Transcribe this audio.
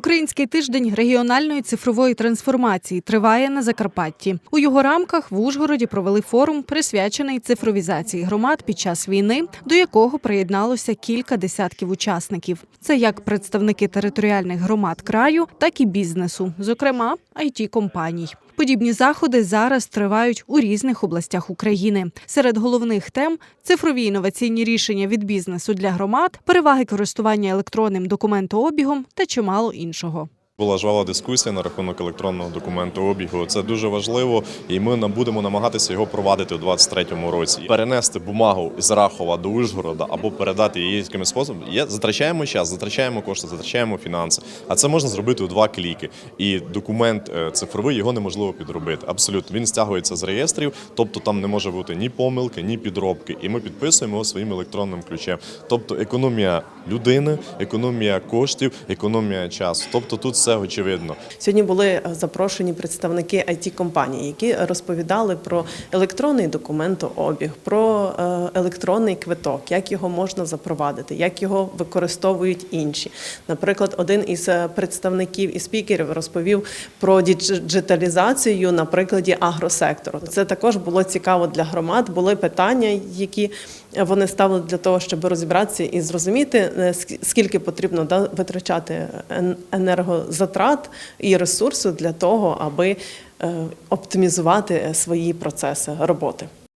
Український тиждень регіональної цифрової трансформації триває на Закарпатті. У його рамках в Ужгороді провели форум, присвячений цифровізації громад під час війни, до якого приєдналося кілька десятків учасників. Це як представники територіальних громад краю, так і бізнесу, зокрема it компаній. Подібні заходи зараз тривають у різних областях України. Серед головних тем цифрові інноваційні рішення від бізнесу для громад, переваги користування електронним документообігом та чимало іншого. Була жвава дискусія на рахунок електронного документу обігу. Це дуже важливо, і ми будемо намагатися його провадити у 2023 році. Перенести бумагу з Рахова до Ужгорода або передати її якимось способом. Є затрачаємо час, затрачаємо кошти, затрачаємо фінанси. А це можна зробити у два кліки. І документ е, цифровий його неможливо підробити. Абсолютно він стягується з реєстрів, тобто там не може бути ні помилки, ні підробки. І ми підписуємо його своїм електронним ключем. Тобто економія людини, економія коштів, економія часу. Тобто тут все очевидно. Сьогодні були е, запрошені представники it компаній які розповідали про електронний документообіг, про е, електронний квиток, як його можна запровадити, як його використовують інші. Наприклад, один із е, представників і спікерів розповів про діджиталізацію на прикладі агросектору. Це також було цікаво для громад. Були питання, які вони ставили для того, щоб розібратися і зрозуміти, скільки потрібно да, витрачати ен- енергозатрат і ресурсу для того, аби е, оптимізувати свої процеси роботи.